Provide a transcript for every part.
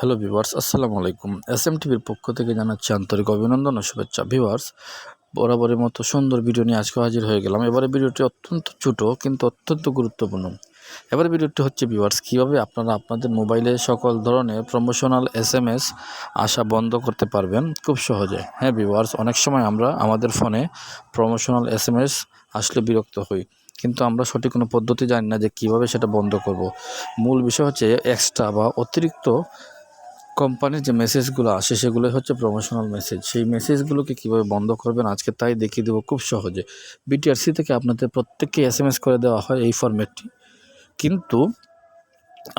Hello viewers আসসালামু আলাইকুম। S M টিভির পক্ষ থেকে জানাচ্ছি আন্তরিক অভিনন্দন ও শুভেচ্ছা। ভিউয়ার্স বরাবরের মতো সুন্দর ভিডিও নিয়ে আজকে হাজির হয়ে গেলাম। এবারে ভিডিওটি অত্যন্ত ছোটো কিন্তু অত্যন্ত গুরুত্বপূর্ণ। এবারে ভিডিওটি হচ্ছে ভিউয়ার্স কীভাবে আপনারা আপনাদের মোবাইলে সকল ধরনের প্রমোশনাল এস এম এস আসা বন্ধ করতে পারবেন? খুব সহজে। হ্যাঁ ভিউয়ার্স অনেক সময় আমরা আমাদের ফোনে প্রমোশনাল এস এম এস আসলে বিরক্ত হই। কিন্তু আমরা সঠিক কোনো পদ্ধতি জানি না যে কীভাবে সেটা বন্ধ করব। মূল বিষয় হচ্ছে এক্সট্রা বা অতিরিক্ত কোম্পানির যে মেসেজগুলো আসে সেগুলো হচ্ছে প্রমোশনাল মেসেজ সেই মেসেজগুলোকে কীভাবে বন্ধ করবেন, আজকে তাই দেখিয়ে দেবো খুব সহজে। বিটিআরসি থেকে আপনাদের প্রত্যেককে এস এম এস করে দেওয়া হয় এই ফরম্যাটটি কিন্তু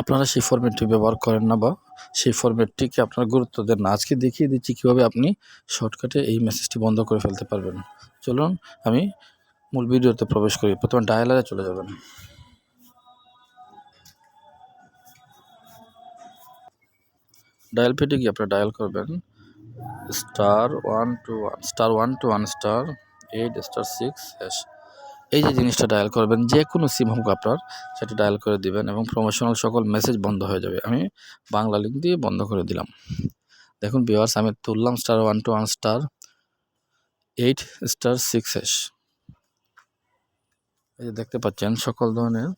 আপনারা সেই ফরম্যাটটি ব্যবহার করেন না বা সেই ফরম্যাটটিকে আপনারা গুরুত্ব দেন না। আজকে দেখিয়ে দিচ্ছি কীভাবে আপনি শর্টকাটে এই মেসেজটি বন্ধ করে ফেলতে পারবেন। চলুন আমি মূল ভিডিওতে প্রবেশ করি। প্রথমে ডায়ালারে চলে যাবেন। ডায়াল পেটে গিয়ে আপনারা ডায়াল করবেন। Star one two one star one two one star eight star six hash এই যে জিনিসটা ডায়াল করবেন, যে কোনো সিম হোক আপনার, সেটা ডায়াল করে দিবেন এবং প্রমোশনাল সকল মেসেজ বন্ধ হয়ে যাবে। আমি বাংলা লিঙ্ক দিয়ে বন্ধ করে দিলাম। দেখুন বিওয়ার্স আমি তুললাম star one two one star eight star six hash এই যে দেখতে পাচ্ছেন, সকল ধরনের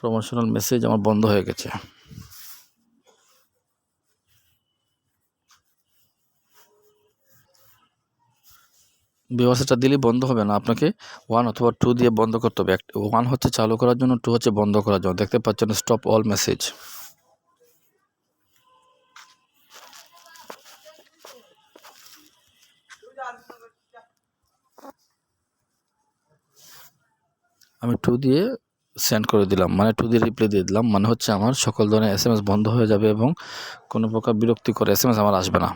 প্রমোশনাল মেসেজ আমার বন্ধ হয়ে গেছে। ব্যবস্থাটা দিলে বন্ধ হবে না। আপনাকে ওয়ান অথবা টু দিয়ে বন্ধ করতে হবে। ওয়ান হচ্ছে চালু করার জন্য টু হচ্ছে বন্ধ করার জন্য। দেখতে পাচ্ছেন স্টপ অল মেসেজ আমি টু দিয়ে সেন্ড করে দিলাম। মানে টু দিয়ে রিপ্লাই দিয়ে দিলাম। মানে হচ্ছে আমার সকল ধরনের এস বন্ধ হয়ে যাবে এবং কোনো প্রকার বিরক্তিকর এস এম এস আমার আসবে না।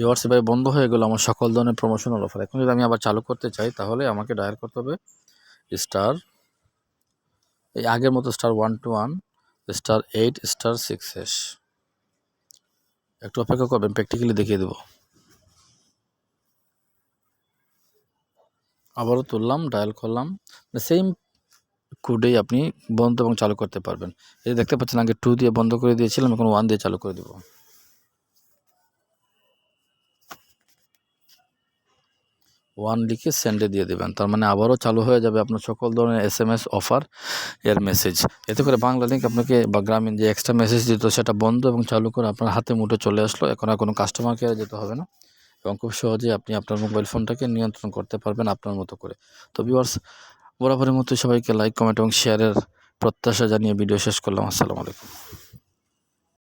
ভিওয়ার্স এভাবে বন্ধ হয়ে গেলো আমার সকল ধরনের প্রমোশনাল অফার এখন যদি আমি আবার চালু করতে চাই, তাহলে আমাকে ডায়াল করতে হবে স্টার এই আগের মতো star one two one star eight star six S. একটু অপেক্ষা করবেন প্র্যাকটিক্যালি দেখিয়ে দেবো। আবারও তুললাম ডায়াল করলাম। সেম কোডেই আপনি বন্ধ এবং চালু করতে পারবেন। এই দেখতে পাচ্ছেন, আগে টু দিয়ে বন্ধ করে দিয়েছিলাম, এখন ওয়ান দিয়ে চালু করে দেবো। ওয়ান লিখে সেন্ডে দিয়ে দেবেন। তার মানে আবারও চালু হয়ে যাবে আপনার সকল ধরনের এস এম এস অফার এর মেসেজ এতে করে বাংলা লিঙ্ক আপনাকে বা গ্রামীণ যে এক্সট্রা মেসেজ দিত সেটা বন্ধ এবং চালু করে আপনার হাতে মুঠে চলে আসলো। এখন আর কোনো কাস্টমার কেয়ারে যেতে হবে না এবং খুব সহজেই আপনি আপনার মোবাইল ফোনটাকে নিয়ন্ত্রণ করতে পারবেন আপনার মতো করে। তো ভিউয়ার্স বরাবরের মতো সবাইকে লাইক কমেন্ট এবং শেয়ারের প্রত্যাশা জানিয়ে ভিডিও শেষ করলাম। আসসালামু আলাইকুম।